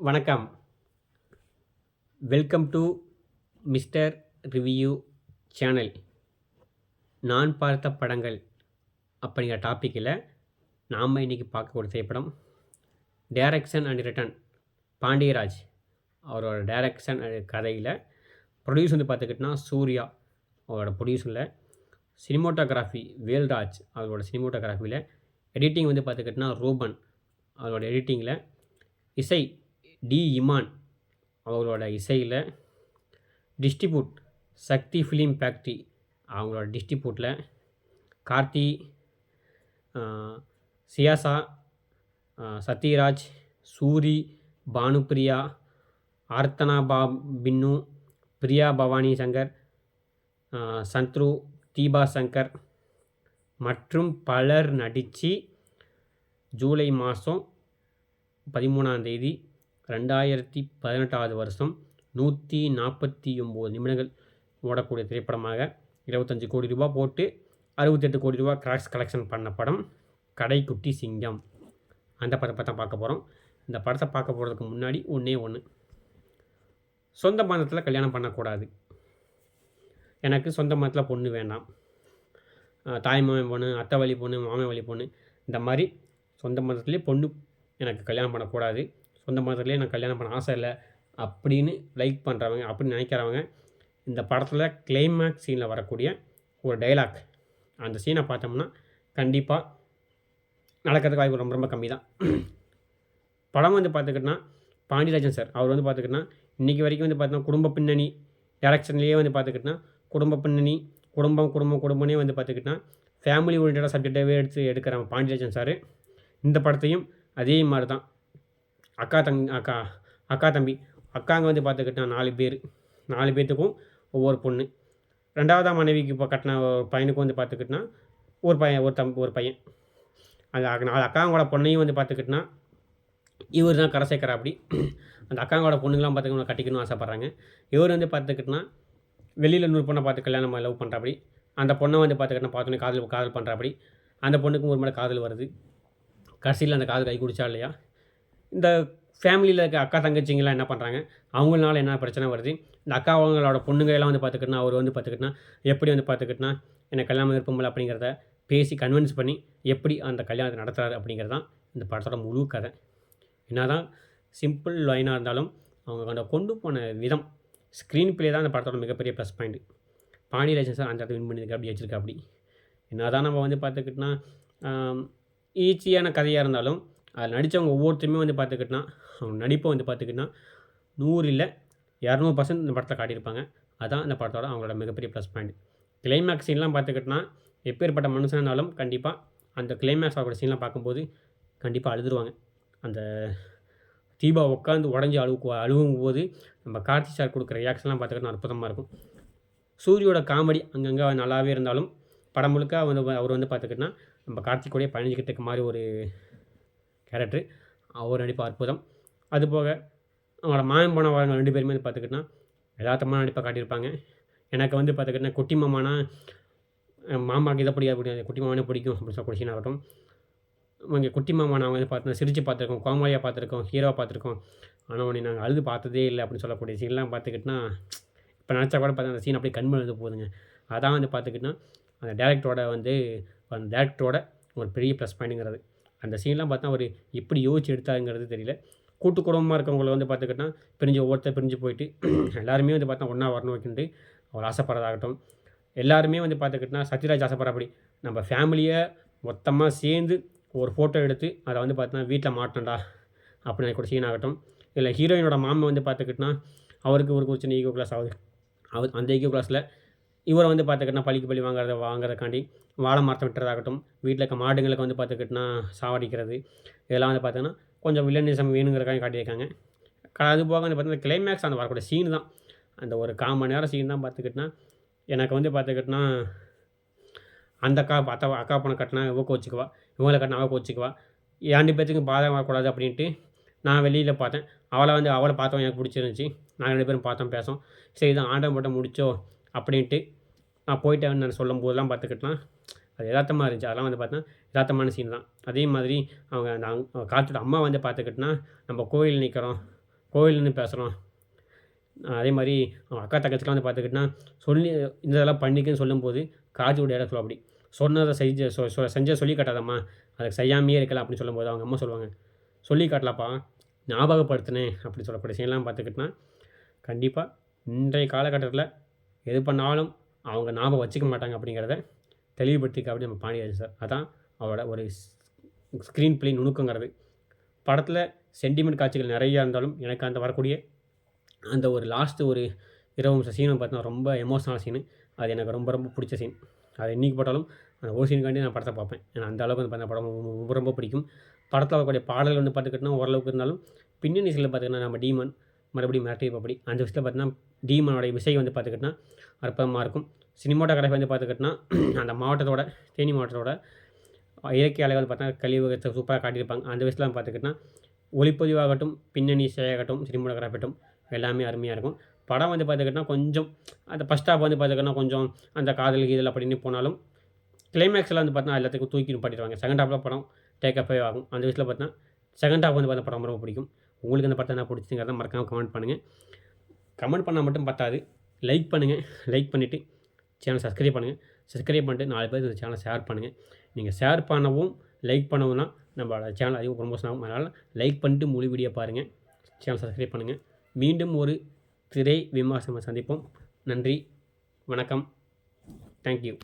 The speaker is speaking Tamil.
வணக்கம். Welcome to mister review channel நான் பார்த்த படங்கள் அப்படிங்கிற டாப்பிக்கில் நாம் இன்றைக்கி பார்க்கக்கூடிய திரைப்படம் டேரக்ஷன் அண்ட் ரிட்டன் பாண்டியராஜ் அவரோட டேரக்ஷன் கதையில் ப்ரொடியூஸ் வந்து பார்த்துக்கிட்டினா சூர்யா அவரோட ப்ரொடியூஸில் சினிமோட்டோகிராஃபி வேல்ராஜ் அவரோட சினிமோட்டோகிராஃபியில் எடிட்டிங் வந்து பார்த்துக்கிட்டினா ரூபன் அவரோட எடிட்டிங்கில் இசை டி இமான் அவங்களோட இசையில் டிஸ்ட்ரிபியூட் சக்தி ஃபிலிம் ஃபேக்ட்ரி அவங்களோட டிஸ்ட்ரிபியூட்டில் கார்த்தி சியாசா சத்யராஜ் சூரி பானுப்பிரியா ஆர்த்தனா பா பின்னு பிரியா பவானி சங்கர் சந்த்ரு தீபா சங்கர் மற்றும் பலர் நடித்து ஜூலை மாதம் பதிமூணாம் தேதி ரெண்டாயிரத்தி பதினெட்டாவது வருஷம் நூற்றி நாற்பத்தி ஒம்பது நிமிடங்கள் ஓடக்கூடிய திரைப்படமாக இருபத்தஞ்சி கோடி ரூபா போட்டு அறுபத்தெட்டு கோடி ரூபா கிராக்ஸ் கலெக்ஷன் பண்ண படம் கடைக்குட்டி சிங்கம். அந்த படத்தை தான் பார்க்க போகிறோம் இந்த படத்தை பார்க்க போகிறதுக்கு முன்னாடி ஒன்றே ஒன்று சொந்த பந்தத்தில் கல்யாணம் பண்ணக்கூடாது. எனக்கு சொந்த மதத்தில் பொண்ணு வேண்டாம் தாய்மாமன் தாய் மாமன் பொண்ணு அத்தை வழி பொண்ணு மாமன் வழி பொண்ணு இந்த மாதிரி சொந்த மதத்துலேயே பொண்ணு எனக்கு கல்யாணம் பண்ணக்கூடாது. சொந்த மதத்துலேயே நான் கல்யாணம் பண்ண ஆசை இல்லை அப்படின்னு லைக் பண்ணுறவங்க அப்படின்னு நினைக்கிறவங்க இந்த படத்தில் கிளைமேக்ஸ் சீனில் வரக்கூடிய ஒரு டைலாக் அந்த சீனை பார்த்தோம்னா கண்டிப்பாக நடக்கிறதுக்கு வாய்ப்பு ரொம்ப ரொம்ப கம்மி தான் படம் வந்து பார்த்துக்கிட்டோன்னா பாண்டியராஜன் சார் அவர் வந்து பார்த்துக்கிட்டோன்னா இன்றைக்கி வரைக்கும் வந்து பார்த்தோன்னா குடும்ப பின்னணி டேரக்ஷன்லேயே வந்து பார்த்துக்கிட்டோன்னா குடும்ப பின்னணி குடும்பம் குடும்பம் குடும்பம்னே வந்து பார்த்துக்கிட்டோன்னா ஃபேமிலி ஓரியன்டாக சப்ஜெக்டாகவே எடுத்து எடுக்கிறாங்க பாண்டியராஜன் சார் இந்த படத்தையும் அதே மாதிரி தான் அக்கா தங் அக்கா அக்கா தம்பி. அக்காங்க வந்து பார்த்துக்கிட்டா நாலு பேர். நாலு பேர்த்துக்கும் ஒவ்வொரு பொண்ணு. ரெண்டாவதாக மனைவிக்கு இப்போ கட்டின ஒரு பையனுக்கும் வந்து பார்த்துக்கிட்டனா ஒரு பையன் ஒரு தம் ஒரு பையன். அந்த நாலு அக்காங்களோட பொண்ணையும் வந்து பார்த்துக்கிட்டனா இவர் தான் கரை சேர்க்குறா அப்படி அந்த அக்காங்களோட பொண்ணுங்களாம் பார்த்துக்கணும் கட்டிக்கணும்னு ஆசைப்பட்றாங்க. இவர் வந்து பார்த்துக்கிட்டனா வெளியில் நூறு பொண்ணை பார்த்து கல்யாணம் லவ் பண்ணுறாப்படி அந்த பொண்ணை வந்து பார்த்துக்கிட்டனா பார்த்தோன்னே காதல் காதல் பண்ணுறாப்படி அந்த பொண்ணுக்கும் ஒரு மேலே காதல் வருது. கடைசியில் அந்த காதல் கை குடிச்சா இல்லையா? இந்த ஃபேமிலியில் இருக்க அக்கா தங்கச்சிங்கெல்லாம் என்ன பண்ணுறாங்க அவங்களால என்ன பிரச்சனை வருது? இந்த அக்கா அவங்களோட பொண்ணுங்க எல்லாம் வந்து பார்த்துக்கிட்டனா அவர் வந்து பார்த்துக்கிட்டனா எப்படி வந்து பார்த்துக்கிட்டனா எனக்கு கல்யாணம் விருப்பமில்லை அப்படிங்கிறத பேசி கன்வின்ஸ் பண்ணி எப்படி அந்த கல்யாணத்தை நடத்துகிறாரு அப்படிங்கிறது தான் இந்த படத்தோட முழு கதை. என்னதான் சிம்பிள் லைனாக இருந்தாலும் அவங்க அந்த கொண்டு போன விதம் ஸ்க்ரீன் பிளே தான் அந்த படத்தோட மிகப்பெரிய ப்ளஸ் பாயிண்ட் பாண்டியராஜன் சார் அந்த இடத்த வின் பண்ணியிருக்க அப்படி வச்சிருக்கா அப்படி. என்னதான் நம்ம வந்து பார்த்துக்கிட்டோன்னா ஈஸியான கதையாக இருந்தாலும் அதில் நடித்தவங்க ஒவ்வொருத்தருமே வந்து பார்த்துக்கிட்டனா அவங்க நடிப்பை வந்து பார்த்துக்கிட்டனா நூறு இல்லை இரநூறு பர்சன்ட் இந்த படத்தை காட்டியிருப்பாங்க. அதான் இந்த படத்தோட அவங்களோட மிகப்பெரிய ப்ளஸ் பாயிண்ட் கிளைமேக்ஸ் சீன்லாம் பார்த்துக்கிட்டனா எப்பேற்பட்ட மனுஷனாலும் கண்டிப்பாக அந்த கிளைமேக்ஸ் ஆகிற சீன்லாம் பார்க்கும்போது கண்டிப்பாக அழுதுருவாங்க. அந்த தீபா உட்காந்து உடஞ்சி அழுவு அழுவும் போது நம்ம கார்த்தி சார் கொடுக்குற ரியாக்ஷன்லாம் பார்த்துக்கிட்டா அற்புதமாக இருக்கும். சூரியோட காமெடி அங்கங்கே நல்லாவே இருந்தாலும் படம் முழுக்க வந்து அவர் வந்து பார்த்துக்கிட்டனா நம்ம கார்த்திகோடைய பயணிக்கிறதுக்கு மாதிரி ஒரு கேரக்டர். அவர் நடிப்பு அற்புதம். அதுபோக அவங்களோட மாயம் போன வரவங்க ரெண்டு பேருமே வந்து பார்த்துக்கிட்டனா யதார்த்தமான நடிப்பை காட்டியிருப்பாங்க. எனக்கு வந்து பார்த்துக்கிட்டனா குட்டி மாமானா அஹ் மாமாக்கு இதை பிடிக்காது பிடிக்காது குட்டி மாமானே பிடிக்கும் அப்படின்னு சொல்ல சீன் ஆகட்டும் இங்கே குட்டி மாமா நாங்கள் வந்து பார்த்தோன்னா சிரித்து பார்த்துருக்கோம் கோமாளியாக பார்த்துருக்கோம் ஹீரோவாக பார்த்துருக்கோம். ஆனால் உன்னை நாங்கள் அழுது பார்த்ததே இல்லை அப்படின்னு சொல்லக்கூடிய சீன்லாம் பார்த்துக்கிட்டனா இப்போ நினச்சா கூட பார்த்தா அந்த சீன் அப்படியே கண்மல் வந்து போகுதுங்க. அதான் வந்து பார்த்துக்கிட்டனா அந்த டேரக்டரோட வந்து அந்த டேரக்டரோட ஒரு பெரிய ப்ளஸ் பாயிண்ட்டுங்கிறது அந்த சீன்லாம் பார்த்தா அவர் எப்படி யோசிச்சு எடுத்தாருங்கிறது தெரியல. கூட்டு குடும்பமாக இருக்கவங்களை வந்து பார்த்துக்கிட்டா பிரிஞ்சு ஒவ்வொருத்தர் பிரிஞ்சு போயிட்டு எல்லாருமே வந்து பார்த்தா ஒன்றா வரணும் வைக்கிட்டு அவர் ஆசைப்படுறதாகட்டும். எல்லாருமே வந்து பார்த்துக்கிட்டா சத்யராஜ் ஆசைப்படுறபடி நம்ம ஃபேமிலியை மொத்தமாக சேர்ந்து ஒரு ஃபோட்டோ எடுத்து அதை வந்து பார்த்தோன்னா வீட்டில் மாட்டோம்டா அப்படின்னு கூட சீன் ஆகட்டும். இல்லை ஹீரோயினோட மாமா வந்து பார்த்துக்கிட்டோன்னா அவருக்கு ஒரு ஒரு சின்ன ஈகோ கிளாஸ் ஆகுது. அவர் அந்த ஈகோ கிளாஸில் இவரை வந்து பார்த்துக்கிட்டா பழிக்கு பழி வாங்குறத வாங்குறதுக்காண்டி வாழை மரத்தை விட்டுறதாகட்டும் வீட்டில் இருக்க மாடுங்களுக்கு வந்து பார்த்துக்கிட்டனா சாவடிக்கிறது இதெல்லாம் வந்து பார்த்தீங்கன்னா கொஞ்சம் வில்லனிசம் வேணுங்கிறக்காக காட்டியிருக்காங்க. க- அது போக வந்து பார்த்தீங்கன்னா கிளைமேக்ஸ் அந்த வரக்கூடிய சீன் தான். அந்த ஒரு கால் மணி நேரம் சீன் தான் பார்த்துக்கிட்டனா எனக்கு வந்து பார்த்துக்கிட்டனா அந்த அக்கா பார்த்தா அக்கா பொண்ணை கட்டினா இவ கோச்சிக்குவா இவங்களை கட்டினா அவள் கோச்சிக்குவா. ரெண்டு பேர்த்துக்கும் பாதகம் வரக்கூடாது அப்படின்ட்டு நான் வெளியில் பார்த்தேன். அவளை வந்து அவளை பார்த்தோம் எனக்கு பிடிச்சிருந்துச்சி. நாங்கள் ரெண்டு பேரும் பார்த்தோம் பேசோம். சரி இதான் ஆண்டம் மட்டும் முடிச்சோ அப்படின்ட்டு நான் போயிட்டேன்னு நான் சொல்லும் போதெல்லாம் பார்த்துக்கிட்டலாம் அது யதார்த்தமாக இருந்துச்சு. அதெல்லாம் வந்து பார்த்தா யதார்த்தமான சீன் தான். அதே மாதிரி அவங்க அந்த காத்தோட அம்மா வந்து பார்த்துக்கிட்டோன்னா நம்ம கோயில் நிற்கிறோம் கோயில்னு பேசுகிறோம் அதே மாதிரி அவங்க அக்கா தங்கச்சிலாம் வந்து பார்த்துக்கிட்டோன்னா சொல்லி இந்த இதெல்லாம் பண்ணிக்கன்னு சொல்லும்போது காஜோட இடம் அப்படி. சொன்னதை செஞ்ச சொ சொ செஞ்ச சொல்லி காட்டாதம்மா அதுக்கு செய்யாமையே இருக்கலாம் அப்படின்னு சொல்லும்போது அவங்க அம்மா சொல்லுவாங்க சொல்லி காட்டலாப்பா ஞாபகப்படுத்தினேன் அப்படின்னு சொல்லக்கூடிய சீன்லாம் பார்த்துக்கிட்டோன்னா கண்டிப்பாக இன்றைய காலகட்டத்தில் எது பண்ணாலும் அவங்க ஞாபகம் வச்சுக்க மாட்டாங்க அப்படிங்கிறத தெளிவுபடுத்திக்க அப்படி நம்ம பாண்டியராஜன் சார். அதான் அவரோட ஒரு ஸ்க்ரீன் பிளே நுணுக்கங்கிறது. படத்தில் சென்டிமெண்ட் காட்சிகள் நிறையா இருந்தாலும் எனக்கு அந்த வரக்கூடிய அந்த ஒரு லாஸ்ட்டு ஒரு இரவு நிமிஷம் சீனை பார்த்தா ரொம்ப எமோஷனல் சீனு அது எனக்கு ரொம்ப ரொம்ப பிடிச்ச சீன் அது என்றைக்கு போட்டாலும் அந்த ஒரு சீனுக்காண்டி நான் படத்தை பார்ப்பேன். ஏன்னா அந்த அளவுக்கு அந்த படம் ரொம்ப ரொம்ப பிடிக்கும். படத்தில் வரக்கூடிய பாடல்கள் வந்து பார்த்துக்கிட்டோம்னா ஓரளவுக்கு இருந்தாலும் பின்னணி சீனில் பார்த்துக்கிட்டா நம்ம டீமன் மறுபடியும் மிரட்டி பப்படி அந்த விஷயத்தில் பார்த்தீங்கன்னா டீமனோட இசை வந்து பார்த்துக்கிட்டோன்னா அற்புதமாக இருக்கும். சினிமாட்டோகிராஃபி வந்து பார்த்துக்கிட்டோன்னா அந்த மாவட்டத்தோட தேனி மாவட்டத்தோட இயற்கை அலை வந்து பார்த்தா கழிவுகத்தை சூப்பராக காட்டியிருப்பாங்க. அந்த விஷயத்தில் பார்த்துக்கிட்டோன்னா ஒளிப்பதிவாகட்டும் பின்னணி இசையாகட்டும் சினிமாட்டோகிராஃபட்டும் எல்லாமே அருமையாக இருக்கும். படம் வந்து பார்த்துக்கிட்டோன்னா கொஞ்சம் அந்த ஃபஸ்ட் ஹாஃப் வந்து பார்த்துக்கிட்டோன்னா கொஞ்சம் அந்த காதல் கீதல் அப்படின்னு போனாலும் கிளைமேக்ஸில் வந்து பார்த்தா எல்லாத்துக்கும் தூக்கி நிப்பாட்டிடுவாங்க. செகண்ட் ஹாஃபில் படம் டேக் அப் ஆகும். அந்த விஷயத்தில் பார்த்தா செகண்ட் ஹாஃப் வந்து பார்த்தா படம் ரொம்ப பிடிக்கும். உங்களுக்கு அந்த படத்தை என்ன பிடிச்சிங்கிறத மறக்காமல் கமெண்ட் பண்ணுங்கள் கமெண்ட் பண்ணால் மட்டும் பத்தாது. லைக் பண்ணுங்கள் லைக் பண்ணிவிட்டு சேனல் சப்ஸ்கிரைப் பண்ணுங்கள் சப்ஸ்கிரைப் பண்ணிட்டு நாலு பேர் இந்த சேனலை ஷேர் பண்ணுங்கள் நீங்கள் ஷேர் பண்ணவும் லைக் பண்ணவும் தான் நம்மளோட சேனல் அதிகம் ப்ரொமோஷன் ஆகும். அதனால் லைக் பண்ணிட்டு முழு வீடியோ பாருங்கள் சேனல் சப்ஸ்கிரைப் பண்ணுங்கள் மீண்டும் ஒரு திரை விமர்சனம் சந்திப்போம். நன்றி. வணக்கம். தேங்க்யூ